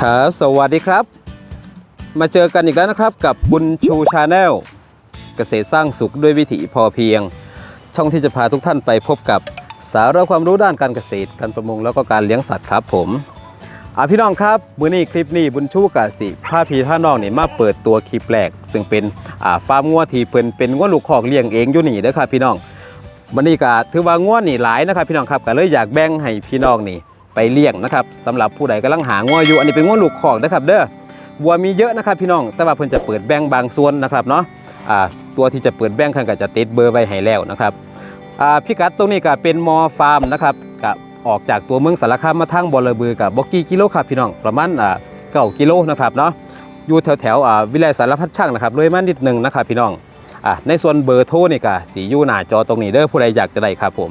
ครับสวัสดีครับ มาเจอกันอีกแล้วนะครับกับบุญชูชาแนลเกษตรสร้างสุขด้วยวิถีพอเพียง ช่องที่จะพาทุกท่านไปพบกับสาระความรู้ด้านการเกษตรการประมงแล้วก็การเลี้ยงสัตว์ครับผมอาพี่น้องครับมื้อนี้คลิปนี้บุญชูกาสิพาพี่ท่าน้องนี่มาเปิดตัวคลิปแรกซึ่งเป็นอ่าฟาร์มงัวที่เพิ่นเป็นงัวลูกคอกเลี้ยงเองอยู่นี่เด้อครับพี่น้องวันนี้ก็ถือว่าง่วนี่หลายนะครับพี่น้องครับก็เลยอยากแบ่งให้พี่น้องนี่ ไปเลี้ยงนะครับสำหรับผู้ใดกำลังหาง่วอยู่อันนี้เป็นง่วลูกคอกนะครับเด้อวัวมีเยอะนะครับพี่น้องแต่ว่าเพิ่นจะเปิดแบ่งบางส่วนนะครับเนาะอ่าตัวที่จะเปิดแบ่งคันก็จะติดเบอร์ไว้ให้แล้วนะครับอ่าพิกัดตรงนี้ก็เป็นมอฟาร์มนะครับก็ออกจากตัวเมืองสารคามมาทางบอระบือกับบอกกี่กิโลครับพี่น้องประมาณอ่าเก้ากิโลนะครับเนาะอยู่แถวแถวอ่าวิไลสารพัดช่างนะครับเลยมานิดนึงนะครับพี่น้องอะในส่วนเบอร์โทรนี่ก็สีอยู่หน้าจอตรงนี้เด้อผู้ใดอยากจะได้ครับผม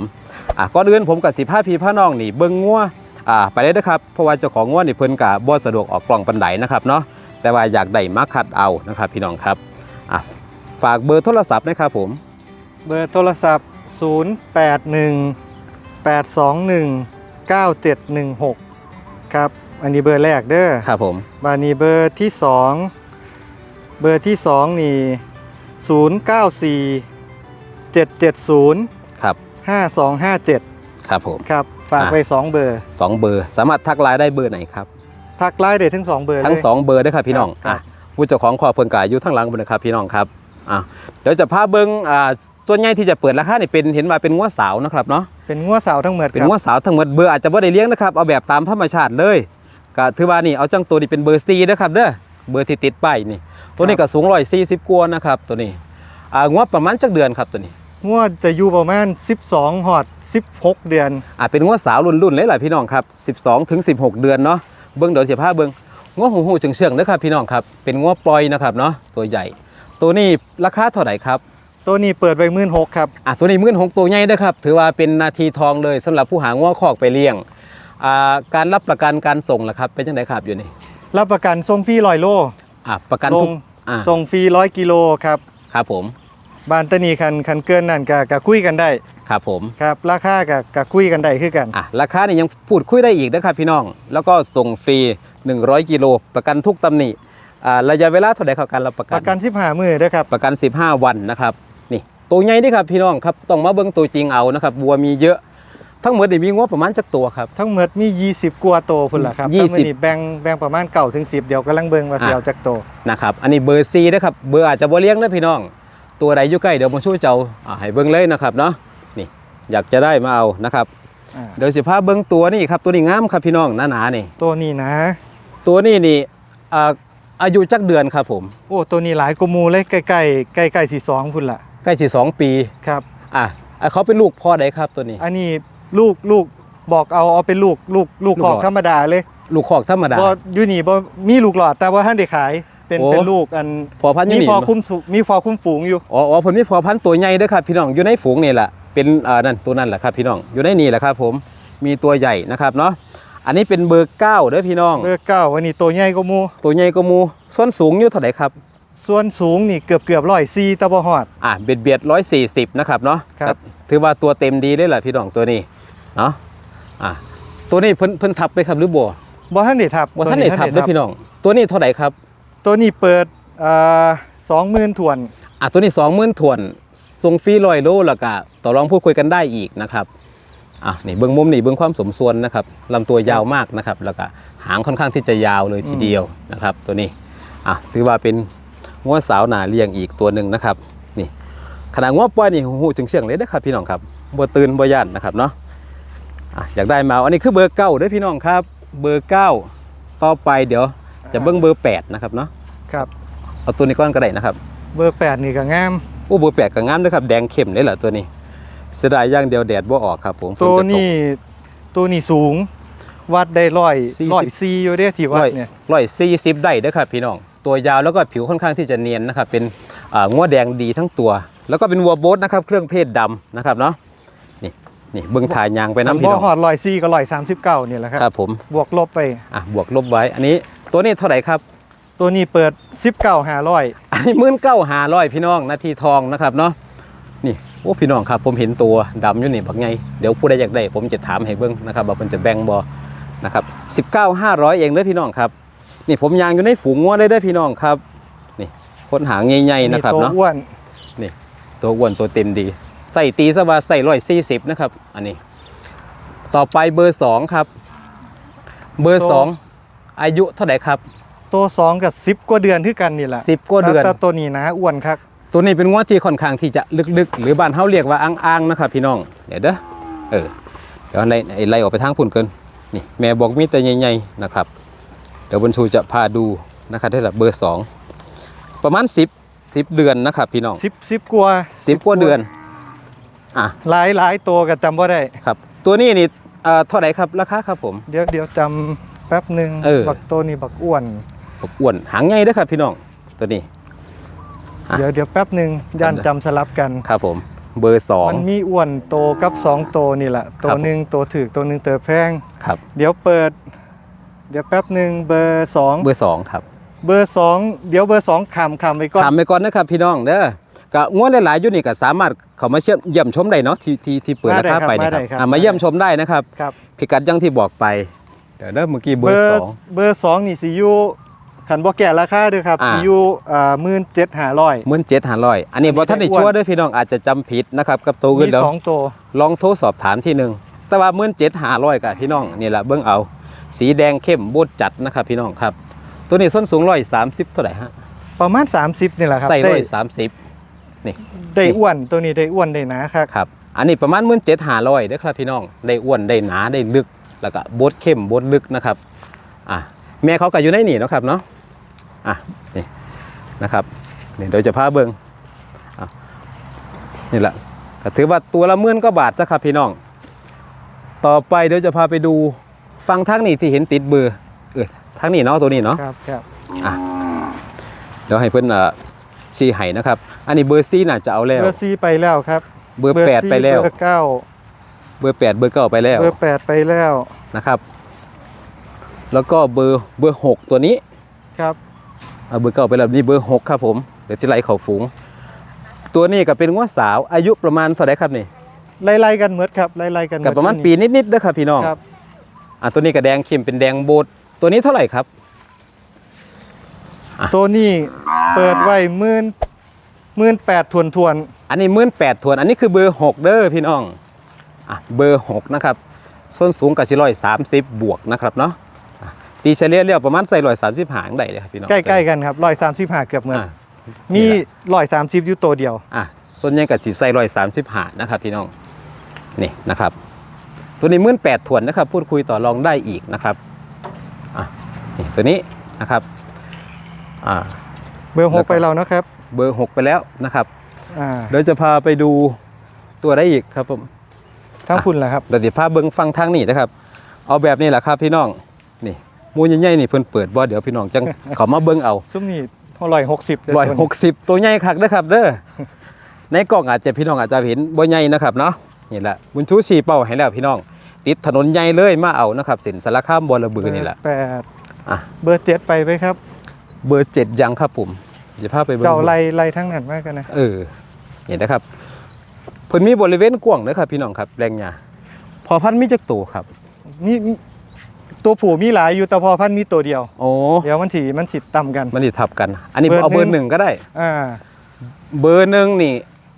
อะก่อนอื่นผมกับสิพาพี่พาน้องนี่เบิ่งงัว อ่าไปเลยนะครับเพราะว่าเจ้าของงัวนี่เพิ่นก็บ่สะดวกออกกล่องปันไดนะครับเนาะแต่ว่าอยากได้มาคัดเอานะครับพี่น้องครับอะฝากเบอร์โทรศัพท์นะครับผม เบอร์โทรศัพท์ 081 821 9716 ครับ อันนี้เบอร์แรกเด้อครับผมบานี้เบอร์ที่ 2 เบอร์ที่ 2 นี่ 094 770 ครับ 5257 ครับผม ครับ ฝากอะไป 2 เบอร์สองเบอร์ สามารถทักไลน์ได้เบอร์ไหนครับ ทักไลน์ได้ทั้ง 2 เบอร์ทั้งเลยสองเบอร์เด้อครับพี่น้องครับอะผู้เจ้าของขอเพิ่นก็อยู่ทั้งหลังเพิ่นนะครับพี่น้องครับอะเดี๋ยวจะพาเบิ่งอ่าส่วนใหญ่ที่จะเปิดราคานี่เป็นเห็นว่าเป็นงัวสาวนะครับเนาะเป็นงัวสาวทั้งหมดเป็นครับว่าสาวทั้งหมดเบอร์อาจจะบ่ได้เลี้ยงนะครับเอาแบบตามธรรมชาติเลยก็ถือว่านี่เอาจังตัวนี้เป็นเบอร์ซีนะครับเด้อเบอร์ที่ติดป้ายนี่ ตัวนี้ก็สูง140กว่านะครับตัวนี้อ่างวประมาณจักเดือนครับตัวนี้งัวจะอยู่ประมาณ 12หอด 16 เดือน อ่าเป็นงวสาวรุ่นๆเลยแหละพี่น้องครับ 12ถึง16 เดือนเนาะเบิ่งเดี๋ยวสิพาเบิ่งงวหูหูเชิงเชืองๆนะครับพี่น้องครับเป็นงวปล่อยนะครับเนาะตัวใหญ่ ตัวนี้ราคาเท่าไหร่ครับตัวนี้เปิดไว้มื่นหกครับอะตัวนี้มื่นหกตัวใหญ่เด้อครับถือว่าเป็นนาทีทองเลยสำหรับผู้หางวคอกไปเลี้ยงอ่าการรับประกันการส่งล่ะครับเป็นจังไดครับอยู่นี่รับประกันส่งฟรีลอยโลอะประกันลทุงกอ่าส่งฟรีร้อยกิโลครับครับผม บ้านตะนีคันคันเกินนั่นก็ก็คุยกันได้ครับผมครับราคาก็ก็คุยกันได้คือกันอะราคานี่ยังพูดคุยได้อีกนะครับพี่น้อง แล้วก็ส่งฟรี 100 กิโลประกันทุกตำหนิอ่าระยะเวลาเท่าไหร่ครับการรับประปกันระกัน 15 มื้อเด้อครับประกัน 15 วันนะครับนี่ตัวใหญ่นี่ครับพี่น้องครับต้องมาเบิ่งตัวจริงเอานะครับวัวมีเยอะทั้งหมดนี่มีงบประมาณจักตัวครับ ทั้งหมดมี 20 กว่าโตพุ่นล่ะครับยี่สิบแต่มื้อนี้แบ่งแบ่งประมาณ9ถึง 10 เดี๋ยวกำลังเบิ่งว่าสิอะเอาจักโตนะครับอันนี้เบอร์ซีนะครับเบอร์อาจจะบ่เลี้ยงนะพี่น้อง ตัวใดอยู่ใกล้เดี๋ยวผมช่วยเจ้าอ่าให้เบิ่งเลยนะครับเนาะนี่อยากจะได้มาเอานะครับอ่าเดี๋ยวสิพาเบิ่งตัวนี่ครับตัวนี้งามครับพี่น้องหนาๆนี่ตัวนี้นะ ตัวนี้นี่อ่าอายุจักเดือนครับผม โอ้ตัวนี้หลายกว่าหมู่เลยใกล้ๆใกล้ๆสิ2พุ่นล่ะใกล้สิสองปีครับอะอะเขาเป็นลูกพ่อใดครับตัวนี้ อันนี้ลูกลูกบอกเอาเอาเป็นลูกลูกลูกลูกของหลอดธรรมดาเลย ลูกคอกธรรมดาบ่อยู่นี่บ่มีลูกหลอดแต่ว่าท่านได้ขาย เป็นโอ้ เป็นลูกอันพอพันธุ์อมียู่นี่พอคุ้มสุมีพอคุ้มฝูงอยู่ อ๋ออ๋อผมมีพอพันธุ์ตัวใหญ่เด้อครับพี่น้องอยู่ในฝูงนี่แหละเป็นอ่านั่นตัวนั่นแหละครับพี่น้องอยู่ในนี่แหละครับ ผมมีตัวใหญ่นะครับเนาะอันนี้เป็นเบอร์เก้าเด้อพี่น้อง เบอร์เก้าวันนี้ตัวใหญ่กว่าหมูตัวใหญ่กว่าหมูส่วนสูงอยู่เท่าไหร่ครับ ส่วนสูงนี่เกือบเกือบร้อยซีตะบอหอด อะเบียดเบียดร้อยสี่สิบนะครับเนาะครับ ก็ถือว่าตัวเต็มดีเลยแหละพี่น้องตัวนี้เนาะอะตัวนี้เพิ่นเพิ่นทับไปครับหรือบ่บ่ท่านได้ทับว่าท่านได้ทับเด้อพี่น้อง ตัวนี้เท่าไหร่ครับ ตัวนี้เปิดสองหมื่นถวนอะตัวนี้สองหมื่นถวนส่งฟรีร้อยโลแล้วก็ต่อรองพูดคุยกันได้อีกนะครับอะนี่เบื้องมุมนี่เบื้องความสมส่วนนะครับลำตัวยาวมากนะครับแล้วก็หางค่อนข้างที่จะยาวเลยทีเดียวนะครับ ตัวนี้อะถือว่าเป็นงัวสาวหนาเลี้ยงอีกตัวหนึ่งนะครับนี่ขนาดงัวป้อยนี่หูจึงเชื่องเลยนะครับพี่น้องครับบัตื่นบัย่านนะครับเนาะอะอยากได้มาอันนี้คือเบอร์เก้าเด้อพี่น้องครับ เบอร์เก้าต่อไปเดี๋ยว จะเบิ้งเบอร์แปดนะครับเนาะครับเอาตัวนี้ก้อนก็ได้นะครับ เบอร์แปดนี่ก็งามโอ้เบอร์แปดก็งามนะครับแดงเข้มเลยแหละตัวนี้เสียดายอย่างเดียวแดดบ่ออกครับผมฝตัวจะกนี้ตัวนี้สูงวัดได้ร้อยสี่สิบร้อยซีอยู่เด้อที่วัร้ดอยเนี่ยร้อยสี่สิบได้เด้อครับพี่น้อง ตัวยาวแล้วก็ผิวค่อนข้างที่จะเนียนนะครับ เป็นอ่างัวแดงดีทั้งตัว แล้วก็เป็นวัวโบทนะครับ เครื่องเพศดำนะครับเนาะนี่นี่เบิ้งถ่ายยางไปน้ำพี่บ่น้องหอดร้อยซีก็ร้อยสามสิบเก้านี่แหละครับครับผมบวกลบไปอะบวกลบไว้อันนี้ ตัวนี้เท่าไหร่ครับ ตัวนี้เปิดสิบเก้าหาร้อยอันนี้มื่นเก้าหาร้อยพี่น้องนาทีทองนะครับเนาะนี่โอ้พี่น้องครับ ผมเห็นตัวดำอยู่นี่บักไงเดี๋ยวผู้ใดอยากได้ ผมจะถามให้เบิ้งนะครับว่ามันจะแบ่งบอนะครับสิบเก้าห้าร้อยเองเลยพี่น้องครับ นี่ผมยางอยู่ในฝูงงัวเลยเด้อพี่น้องครับ นี่คนหางใหญ่ๆนะครับตัวเนาะอ้วนตัวอ้วนตัวเต็มดี ใส่ตีซะว่าใส่ร้อยสี่สิบนะครับ อันนี้ ต่อไปเบอร์สองครับ เบอร์สอง อายุเท่าไหร่ครับตัวสองกับสิบกว่าเดือนคือกันนี่แหละสิบกว่าเดือนแต่ตัวนี้นะอ้วนครับตัวนี้เป็นงวที่ค่อนข้างที่จะลึกๆ หรือบ้านเฮาเรียกว่าอ้างๆนะครับพี่น้องเดี๋ยวเด้อเออเดี๋ยวไล่ไล่ออกไปทางพุ่นเกินนี่แม่บอกมีแต่ใหญ่ๆนะครับ เดี๋ยวบรรชูจะพาดูนะครับได้ละเบอร์สองประมาณ10 10เดือนนะครับพี่น้องสิบสิบกว่า10กว่าเดือนอะหลายหลายตัวก็จำว่าได้ครับ ตัวนี้นี่เอ่อเท่าไหร่ครับราคาครับผม เดี๋ยวเดี๋ยวจำ แป๊บหนึ่งเออ บักตัวนี้บักอ้วนผมอ้วนหางใหญ่เด้อครับพี่น้องตัวนี้ อะ เดี๋ยวเดี๋ยวแป๊บหนึ่งย่านจำสลับกัน ครับผม เบอร์สอง มันมีอ้วนโตกับสองโตนี่แหละคตัรัวบหนึ่งตัวถือตัวหนึ่งเติบแพง ครับ เดี๋ยวเปิด เดี๋ยวแป๊บหนึ่งเบอร์สองเบอร์สองครับเบอร์สองเดี๋ยวเบอร์สองคำคำไปก่อน ถามไปก่อนนะครับพี่น้องเด้อกะงวดหลายๆอยู่นี่ก็สามารถเข้ามาเชื่อมเยี่ยมชมได้เนาะที่ที่ที่เปิดราคาไปนะครับ อะมาเยี่ยมชมได้นะครับ ครับ พิกัดอยังที่บอกไป เดี๋ยวเด้อเมื่อกี้เบอร์สองเบอร์สองนี่สิอยูขันบ่แก่ราคาเด้วยครับอ่าสิอยูอ่าหมื่นเจ็ดห้าร้อยหมื่นเจ็ดห้าร้อยอันนี้บอท่านได้ชัวร์เด้วยพี่น้องอาจจะจำผิดนะครับกับตัวอื่มีนแล้วสองตัวลองโทรสอบถามที่หนึ่งแต่ว่าหมื่นเจ็ดห้าร้อยกับพี่น้องนี่แหละเบื้องเอา สีแดงเข้มบดจัดนะครับพี่น้องครับ ตัวนี้ส้นสูงร้อยสามสิบเท่าไหร่ฮะประมาณ30นี่แหละครับใส่ได้ร้อยสามสิบได้อ้วนตัวนี้ได้อ้วนได้หนาครับครับอันนี้ประมาณหมื่นเจ็ดห้าร้อยเด้อครับพี่น้องได้อ้วนได้หนาได้ลึก แล้วก็บดเข้มบดลึกนะครับอะแม่เขาก็อยู่ในนี่เนาะครับเนาะอะนี่นะครับนี่เดี๋ยวจะพาเบิงอะนี่แหละก็ถือว่าตัวละหมื่นก็บาทซะครับพี่น้อง ต่อไปเดี๋ยวจะพาไปดูฟังทางนี้ที่เห็นติดเบอร์เออทางนี้เนาะตัวนี้เนาะครับครับอะเดี๋ยวให้เพื่อนเอ่อซีไห้นะครับ อันนี้เบอร์ซีน่าจะเอาแล้วเบอร์ซีไปแล้วครับ เบอร์แปดไปแล้วเบอร์เก้า เบอร์แปดเบอร์เก้าไปแล้วเบอร์แปดไปแล้วนะครับ แล้วก็เบอร์เบอร์หกตัวนี้ครับเอาเบอร์เก้าไปแล้วนี่เบอร์หกครับผมเดี๋ยวที่ไล่เขาฝูง ตัวนี้ก็เป็นงวดสาวอายุประมาณเท่าไหร่ครับนี่ไล่ๆกันเมดครับไล่ๆกันหดกับประมาณปีนิดๆเด้อครับพี่น้องครับอะตัวนี้ก็แดงเข้มเป็นแดงโบดตัวนี้เท่าไหร่ครับตัวนี้เปิดไว้หมื่นหมื่นแปดทวนทวน อันนี้มื่นแปดถวน อันนี้คือเบอร์หกเด้อพี่น้อง อะเบอร์หกนะครับส้นสูงกับชิร้อยสามสิบบวกนะครับเนาะอะตีเฉลี่ยเรียกประมาณใส่ร้อยสามสิบหางได้เลยครับพี่น้องๆใกล้ๆกันครับร้อยสามสิบห้าเกือบเหมือนอะมีร้อยสามสิบอยู่ตัวเดียวอะส่วนใหญ่กับสีใส่ร้อยสามสิบหานะครับพี่น้องนี่นะครับ ตัวนี้มื่นแปดถวนนะครับ พูดคุยต่อรองได้อีกนะครับอะนี่ตัวนี้นะครับอ่าเบอร์หแล้วกก็ไปแล้วนะครับ เบอร์หกไปแล้วนะครับอ่าเดี๋ยวจะพาไปดูตัวได้อีกครับผม ทั้งคุณแหละครับเดี๋ยวสิพาเบิ้งฟังทางนี่นะครับ เอาแบบนี้แหละครับพี่น้องนี่หมูใหญ่ๆนี่เพิ่นเปิดบ่เดี๋ยวพี่น้องจังเขามาเบิ้งเอาซุ้มนี่เท่าไหร่หกสิบร้อยหกสิบตัวใหญ่คักนะครับ เด้อในกล่องอาจจะพี่น้องอาจจะเห็นบ่ใหญ่นะครับเนาะนี่แหละบุญชูชีเป้าให้แล้วพี่น้อง ติดถนนใหญ่เลยมาเอานะครับสินสารคามบอระบือนี่แหละแปดอะเบอร์เจ็ดไปไหมครับ เบอร์เจ็ดยังครับผมจะพาไปเบิ้งเจ้าไล่ไล่ทั้งนั้นมากกันนะเออเห็นนะครับ เพิ่นมีบริเวณกว้างนะครับพี่น้องครับแรงหญ้าพอพันธุ์มีจักตัวครับ มีมีตัวผู้มีหลายอยู่แต่พอพันธุ์มีตัวเดียว โอ้เดี๋ยวมันถีมันสิต่ำกัน มันสิทับกัน อันนี้เบอร์เอาเบอร์หหนึ่นึ่งงก็ได้ อ่าเบอร์หนึ่งนี่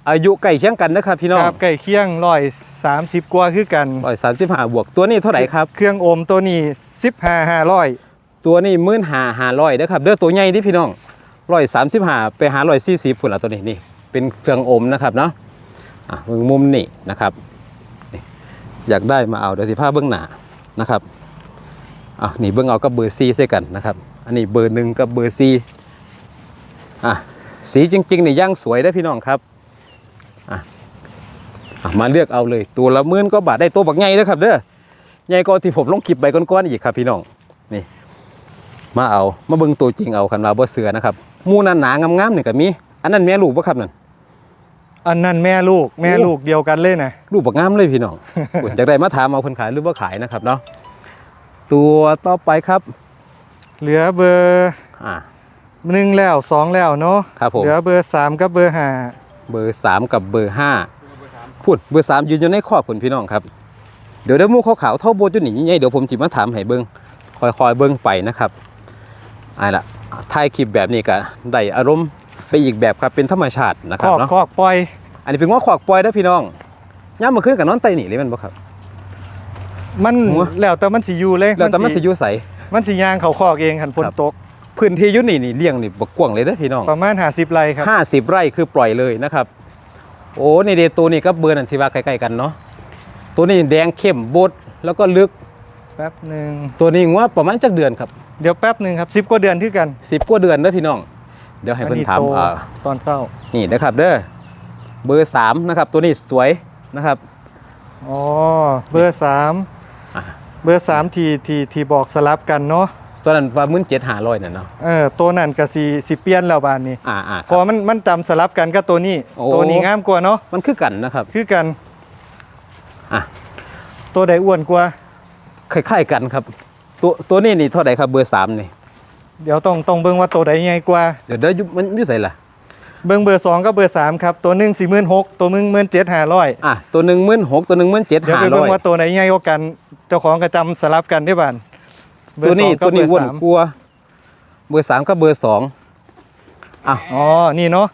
อายุใกล้เคียงกันนะครับพี่น้องครับไก่เคียงร้อยสามสิบกว่าคือกัน ร้อยสามสิบห้าบวกตัวนี้เท่าไหร่ครับ เครื่องโอมตัวนี้สิบห้าห้าร้อยตัวนี้มื่นหาหาร้อยนะครับเด้อตัวใหญ่ที่พี่น้องร้อยสามสิบห้าไปหาร้อยสี่สิบผุนละตัวนี้นี่เป็นเครื่องอมนะครับเนาะ อะเบื้องมุมนี่นะครับ อยากได้มาเอาเดี๋ยวสิผ้าเบื้องหน้านะครับอะนี่เบื้องเอากับเบอร์ซีใส่กันนะครับ อันนี้เบอร์หนึ่งกับเบอร์ซีอะสีจริงๆนี่ย่างสวยได้พี่น้องครับอะมาเลือกเอาเลยตัวละหมื่นก็บาทได้ตัวบักใหญ่นะครับเด้อใหญ่ก็ที่ผมลงคลิปไปก้อนๆอีกครับพี่น้องนี่มาเอามาเบิ่งตัวจริงเอาคันว่าบ่เสือนะครับมูนันหนางามๆนี่ก็มีอันนั้นแม่ลูกบ่ครับนั่น อันนั้นแม่ลูกแม่โอ้ลูกเดียวกันเลยนะลูกบักงามเลยพี่น้องคุณจากได้มาถามเอาคนขายหรือว่าขายนะครับเนาะตัวต่อไปครับ เหลือเบอร์อ่าหนึ่งแล้วสองแล้วเนาะครับผมเหลือเบอร์สามกับเบอร์ห้าเบอร์สามกับเบอร์ห้าพูดเบอร์สามยืนอยู่ในข้อคุณพี่น้องครับเดี๋ยวเดี๋ยวหมูขาวๆเท่าโบจุนี่ใหญ่ๆเดี๋ยวผมจิมาถามให้เบิ่งคอยๆเบิ่งไปนะครับไอ้ละถ่ายคลิปแบบนี้ก็ได้อารมณ์ ไปอีกแบบครับเป็นธรรมชาตินะคครับอกเนาะคอกปล่อยอันนี้เป็นง้อขวากปล่อยนะพี่น้องย่ามมาขึ้นกับนอนไตหนีเลยแมันบ่ครับ มันหัว แล้วแต่มันสิอยู่เลยแล้วแต่มันสิอยู่ใสมันสิย่างเขาคอกเองหันฝนครับ ตกพื้นที่อยุ่นี่นี่เลี้ยงนี่บกกว้างเลยเด้อพี่น้อง ประมาณ50ไร่ครับ ห้าสิบไร่คือปล่อยเลยนะครับ โอ้นี่เดตัวนี้ก็เบอร์นันที่ว่าใกล้ๆกันเนาะตัวนี้แดงเข้มบดแล้วก็ลึกแป๊บหนึ่งตัวนี้ว่าประมาณจักเดือนครับเดี๋ยวแป๊บหนึ่งครับสิบกว่าเดือนที่กัน สิบกว่าเดือนเด้อพี่น้อง เดี๋ยวให้เพิ่นถามโตอ่าตอนเช้านี่นะครับเด้อเบอร์สามนะครับ ตัวนี้สวยนะครับอ๋อเบอร์สามอะเบอร์สามทีทีทีบอกสลับกันเนาะตัวนั้นว่ามื่นเจ็ดหาร้อยน่ะเนาะเออตัวนั้นกับสีสีเปลี่ยนแล้วบานนี้อ่าอ่าคพอรับมันมันจำสลับกันก็ตัวนี้โอ้ตัวนี้งามกว่าเนาะมันคือกันนะครับ คือกันอะตัวใดอ้วนกว่าคล้ายๆกันครับ ตัวตัวนี้นี่เท่าไหร่ครับเบอร์สามนี่ เดี๋ยวต้องต้องเบิ่งว่าตัวใดใหญ่กว่า เดี๋ยวเดี๋ยวยุบมันอยุ่ใส่ละเบิ่งเบอร์สองกับเบอร์สามครับ ตัวหนึ่งสี่หมื่นหกตัวหนึ่งหมื่นเจ็ดห้าร้อยอะตัวหนึ่งมื่นหกตัวหนึ่งมื่นเจ็ดเดี๋ยวหาไปร้เบิ่องยว่าตัวไหนใหญ่กว่ากัน เจ้าของกระจำสลับกันได้บ้านเบอตัวร์สนี้องกัตับวนี้เบอ้อวนร์สามกลัว เบอร์สามกับเบอร์สองอ๋อนี่เนาะ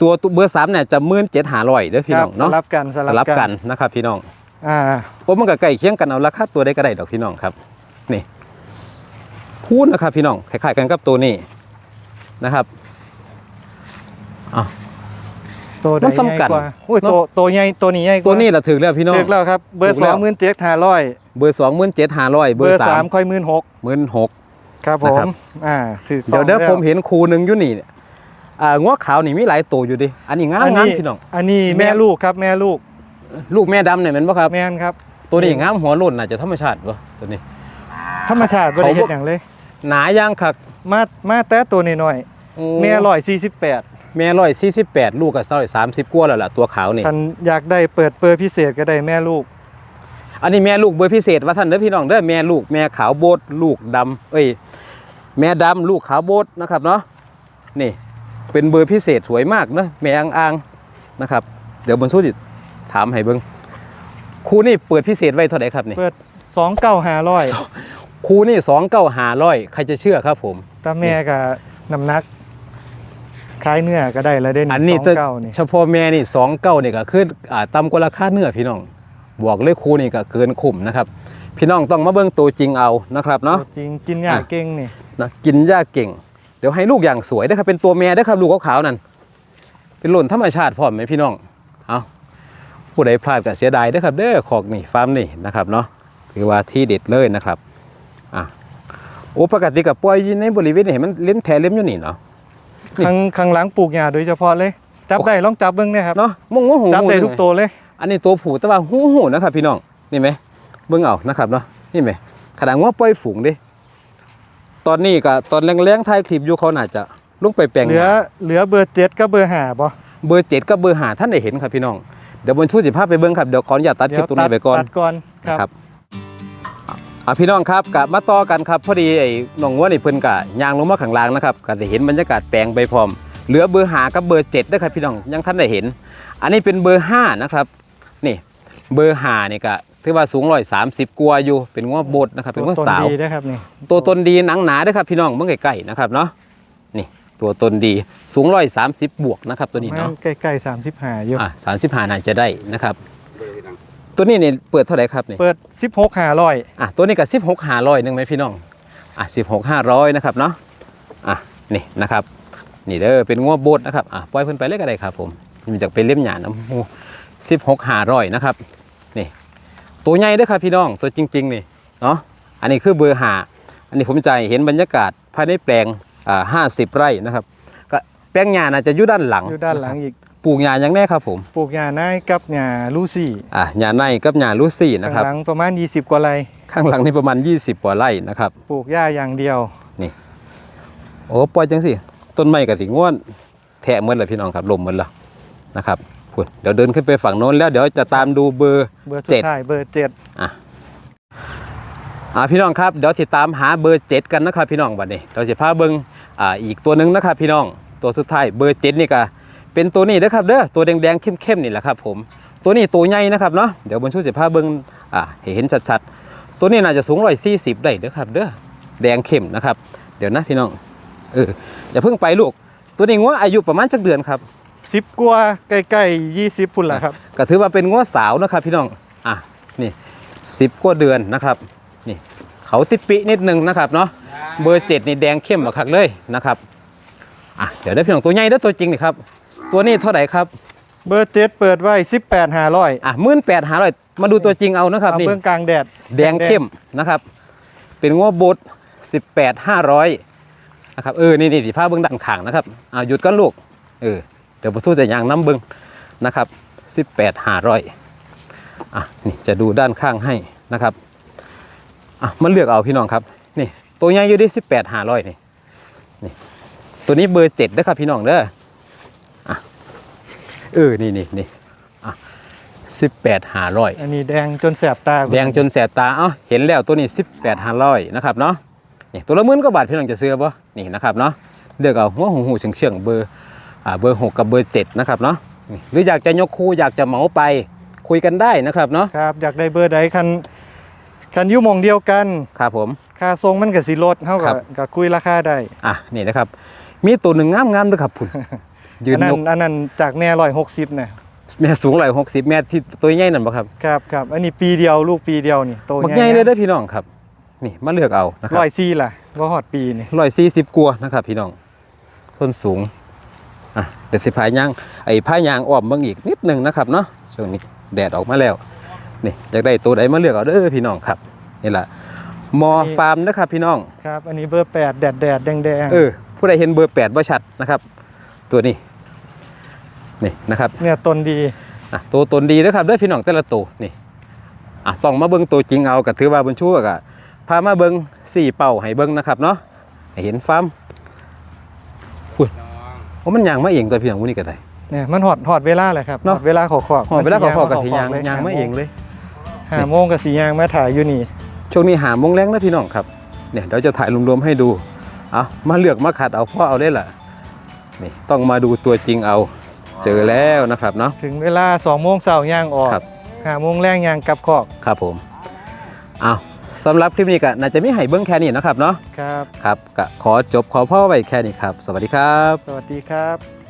ตัวตัวเบอร์สามเนี่ยจะมื่นเจ็ดหาร้อยเด้อพี่คน้รัองเนาะสลับกันสสลัลับบกันนะครับพี่น้อง อ่า ผมมันก็ใกล้เคียงกันเอาราคาตัวได้ก็ได้ดอกพี่น้องครับ นี่ พูดนะครับพี่น้องคล้ายๆกันกับตัวนี้นะครับตัวใดมันใหญ่สำคัญกว่าอุ้ยเนอะตัวตัวใหญ่ตัวนี้ใหญ่กว่าตัวนี้ละถึงแล้วพี่น้องเลือกแล้วครับเบอร์ถูกสแล้อวงหมื่นเจ็ดห้าร้อยเบอร์สองมื่นเจ็ดหาร้อยเบเบออร์ร์สาสามมค่อยหมื่นหกมื่นหกครับผนะครัมบอ่าถือเดี๋ยวเดี๋ยวต้องผมเห็นครูหนึ่งอยู่นี่เนี่ยอ่าง้อขาวนี่มีหลายตัวอยู่ดิอันนี้งามอันงามนี้พี่น้องอันนี้แม่แม่ลูกครับแม่ลูก ลูกแม่ดำเนี่ยแมันปะครับแม่นครับ ตัวนี้งามหัวโล้นน่าจะธรรมชาติปะตัวนี้ ธรรมชาติบริเขาเห็นอย่างเลย หนาย่างคักมามาแต่ตัวน้อยโอ้ๆแม่ร้อยสี่สิบแปดแม่ร้อยสี่สิบแปดลูกกับร้อยสามสิบกว่าแล้วล่ะตัวขาวนี่ท่านอยากได้เปิดเปอร์พิเศษก็ได้แม่ลูก อันนี้แม่ลูกเบอร์พิเศษว่าท่านเด้อพี่น้องเด้อแม่ลูกแม่ขาวโบดลูกดำเอ้ยแม่ดำลูกขาวโบดนะครับเนาะนี่เป็นเบอร์พิเศษสวยมากเนอะแม่อ่างอ่างๆนะครับ เดี๋ยวบนสู้จิถามให้เบิ้งครูนี่เปิดพิเศษไว้เท่าไหร่ครับนี่เปิดสองเก้าห้าร้อย ครูนี่สองเก้าหาร้อยใครจะเชื่อครับผม ตาแม่กับน้ำหนักคล้ายเนื้อก็ได้แล้วได้อันนี่นี้สองเก้านี่เฉพาะแม่นี่สองเก้านี่ก็คืออ่าต่ำกว่าราคาเนื้อพี่น้องบอกเลยครูนี่ก็เกินคุ้มนะครับ พี่น้องต้องมาเบิ้งตัวจริงเอานะครับเนาะ จริงกินยาอะ เก่งนี่นะกินหญ้าเก่ง เดี๋ยวให้ลูกอย่างสวยนะครับเป็นตัวแม่ได้อครับลูกขาวๆนั่นเป็นหล่นธรรมชาติพร้อมไหมพี่น้องเอาผู้ใดพลาดก็เสียดายเด้อครับเด้อขอกนี่ฟาร์มนี่นะครับเนาะถือว่าที่เด็ดเลยนะครับอะ โอ้ปกติกับปล่อยอยู่ในบริเวณนี่เห็นมันเล่นแถเล่มอยู่นี่เนาะนี่ข้างข้างหลังปลูกหญ้าโดยเฉพาะเลย จับได้ลองจับเบิ้งเนี่ยครับเนาะมงงหูจับได้ทุกตัวเลย อันนี้ตัวผู้แต่ว่าหูหูนะครับพี่น้องนี่ไหมเบิ่งเอานะครับเนาะนี่ไหมขนาดว่าปล่อยฝูงเดิตอนนี้ก็ตอนแรงๆท้ายคลิปอยู่เขาน่าจะลงไปแปลงเหลือนาเหลือเบอร์เจ็ดกับเบอร์ห้าบ่เบอร์เจ็ดกับเบอร์หาท่านได้เห็นครับพี่น้องเดี๋ยวบนชูสิภาพไปเบิ้งครับเดี๋ยวขออนุญาตตัดคลิปตรงนี้ไปก่อนตัดก่อนคนะรับครับ อะพี่น้องครับกลับมาต่อกันครับพอดีไอ้น้องวัวนี่เพิ่นกะยางลงมาข้างล่างนะครับก็จะเห็นบรรยากาศแปลงไปพร้อม เหลือเบอร์หากับเบอร์เจ็ดด้วยครับพี่น้องยังท่านได้เห็น อันนี้เป็นเบอร์ห้านะครับนี่เบอร์หานี่ก็ถือว่าสูงร้อยสามสิบกว่าอยู่เป็นง้วบดนะครับเป็นง้วต้นสาว ดีนะครับนี่ตัวตนดีหนังหนาด้วยครับพี่น้องเมื่อใกล้ๆนะครับเนาะนี่ตัวตนดีสูงร้อยสามสิบบวกนะครับตัวนี้เนาะใกล้ๆสามสิบห้าอยู่อะสามสิบห้าน่าจะได้นะครับ ตัวนี้เนี่ยเปิดเท่าไหร่ครับนี่เปิดสิบหกห้าร้อยอะตัวนี้กับสิบหกห้าร้อยหนึ่งไหมพี่น้องอะสิบหกห้าร้อยนะครับเนาะอะนี่นะครับนี่เด้อเป็นง้วโบดนะครับอะปล่อยเพิ่นไปเลยก็ได้ครับผมมันจากเป็นเล่มหยาน้ำมูสิบหกห้าร้อยนะครับนี่ตัวใหญ่เด้อครับพี่น้องตัวจริง ๆ นี่เนาะอันนี้คือเบอร์หาอันนี้ผมใจเห็นบรรยากาศภายในแปลงอ่าห้าสิบไร่นะครับก็แปลงหญ้าน่าจะอยู่ด้านหลังอยู่ด้านหลังอีก ปลูกหญ้าอย่างแน่ครับผมปลูกหญ้านายกับหญ้าลูซี่อะหญ้าในกับหญ้าลูซี่นะข้างครับหลังประมาณ 20 กว่าไร่ข้างหลังนี่ประมาณ 20 กว่าไร่นะครับปลูกหญ้าอย่างเดียวโอ้ปล่อยจังสิต้นไม้กับสิง่วนแทะหมดเลยพี่น้องครับลมหมดแล้วนะครับพุ่นเดี๋ยวเดินขึ้นไปฝั่งโน้นแล้วเดี๋ยวจะตามดูเบอร์เบอร์สุเจ็ดดท้ายเบอร์เจ็ดอ่าพี่น้องครับเดี๋ยวติดตามหาเบอร์เจ็ดกันนะครับพี่น้องบัดนี้เราจะพาเบิ้งอ่าอีกตัวหนึ่งนะครับพี่น้องตัวสุดท้ายเบอร์เจ็ดนี่ก็ เป็นตัวนี้นะครับเด้อตัวแดงๆเข้มๆนี่แหละครับผมตัวนี้ตัวใหญ่นะครับเนาะเดี๋ยวบนชูสิพาเบิ้งอ่าให้เห็นชัดๆ ตัวนี้น่าจะสูงร้อยสี่สิบได้เด้อครับเด้อแดงเข้มนะครับดี๋ยวนะพี่น้องเอออย่าเพิ่งไปลูก ตัวนี้งัวอายุประมาณจักเดือนครับสิบกว่าใกล้ๆยี่สิบพุ่นละครับก็ถือว่าเป็นงัวสาวนะครับพี่น้องอะนี่สิบกว่าเดือนนะครับนี่เขาติดปินิดนึงนะครับเนาะเบอร์เจ็ดนี่แดงเข้มบักคักเลยนะครับอะเดี๋ยวได้พี่น้องตัวใหญ่ได้อตัวจริงนี่ครับ ตัวนี้เท่าไหร่ครับเบอร์เจ็ดเปิดไว้สิบแปดห้าร้อยอะมื่นแปดหาร้อยมาดูตัวจริงเอานะครับเอานี่เบื้องกลางแดดแดงเข้มนะครับ เป็นงัวบดสิบแปดห้าร้อยนะครับเออนี่นี่ที่ผ้าเบื้องด้านข้างนะครับอ่าหยุดกันลูกเออเดี๋ยวประสู้จะยางน้ำเบิ้งนะครับสิบแปดห้าร้อยอะนี่จะดูด้านข้างให้นะครับอะมาเลือกเอาพี่น้องครับนี่ตัวใหญ่อยู่ที่สิบแปดห้าร้อยนี่นี่ตัวนี้เบอร์เจ็ดนะครับพี่น้องเด้ออะ เออ นี่นี่นี่อะสิบแปดห้าร้อยอันนี้แดงจนแสบตาแดงจนแสบตา เอ้า เห็นแล้วตัวนี้18 500นะครับเนาะนี่ตัวละหมื่นกว่าบาทพี่น้องจะซื้อบ่นี่นะครับเนาะเลือกเอาหัวหูหูเฉียงเฉียงๆเบอร์อ่าเบอร์6กับเบอร์7นะครับเนาะนี่หรืออยากจะยกคู่อยากจะเหมาไปคุยกันได้นะครับเนาะครับอยากได้เบอร์ใดคันคันอยุ่หมองเดียวกันครับผมค่าทรงมันกับสิลดเท่าครักับบกับคุยราคาได้อะนี่นะครับ มีตัวหนึ่งงามๆด้วยครับพุ่น ยืนอันนั้ยนกอันนั้นจากแม่ร้อยหกสิบนะแม่สูงร้อยหกสิบแม่ที่ตัวใหญ่นั่นบ่ครับครับครับอันนี้ปีเดียวลูกปีเดียวนี่โตบักใหญ่เลยเด้อพี่น้องครับ นี่มาเลือกเอานะครัร้อยซี่ล่ะว่าหอดปีนี่ร้อยสี่สิบกัวานะครับ พี่น้องส้นสูงอะเดี๋ยวสิพายยางไอ้พายยางอ้อมเบางอีกนิดหนึงนะครับเนาะช่วงนี้แดดออกมาแล้ว นี่อยากได้ตัวใดมาเลือกเอาเด้อพี่น้องครับนี่แหละมอฟาร์มนะครับ พี่น้อง ครับ อันนี้เบอร์แปดแดดแดดแดงแดงเออผู้ใดเห็นเบอร์แปดบ่ชัดนะครับ ตัวนี้ นี่นะครับเนี่ยต้นดีอะตัวตนดีนะครับเด้อพี่น้องแต่ละตัวนี่อะต้องมาเบิ่งตัวจริงเอาก็ถือว่าบนชั่วก็พามาเบิ่งสี่เป่าให้เบิ่งนะครับเนาะให้เห็นฟาร์มอุ้ยโอ้มันยางมาเองตัวพี่น้องวุ้นี่ก็ได้เนี่ยมันหอดหอดเวลาเลยครับเนอะหอดเวลาขอขอบหอเวลาขอพอกับมันทีสิยางขยางมาเองเลยหาโมงกับสียางมาถ่ายอยู่นี่ช่วงนี้หาโมงแรงนะพี่น้องครับเนี่ยเดี๋ยวจะถ่ายรวมๆให้ดูเอามาเลือกมาขัดเอาพ่อเอาได้ล่ะนี่ต้องมาดูตัวจริงเอา เจอแล้วนะครับเนาะ ถึงเวลาสองโมงเสาร์ย่างออกครับ หาโมงแรงย่างกลับคอกครับผมเอาสำหรับคลิปนี้ก็น่าจะไม่ให้เบิ้งแค่นี้นะครับเนาะครับ ครับก็ขอจบขอพ่อไว้แค่นี้ครับ สวัสดีครับ สวัสดีครับ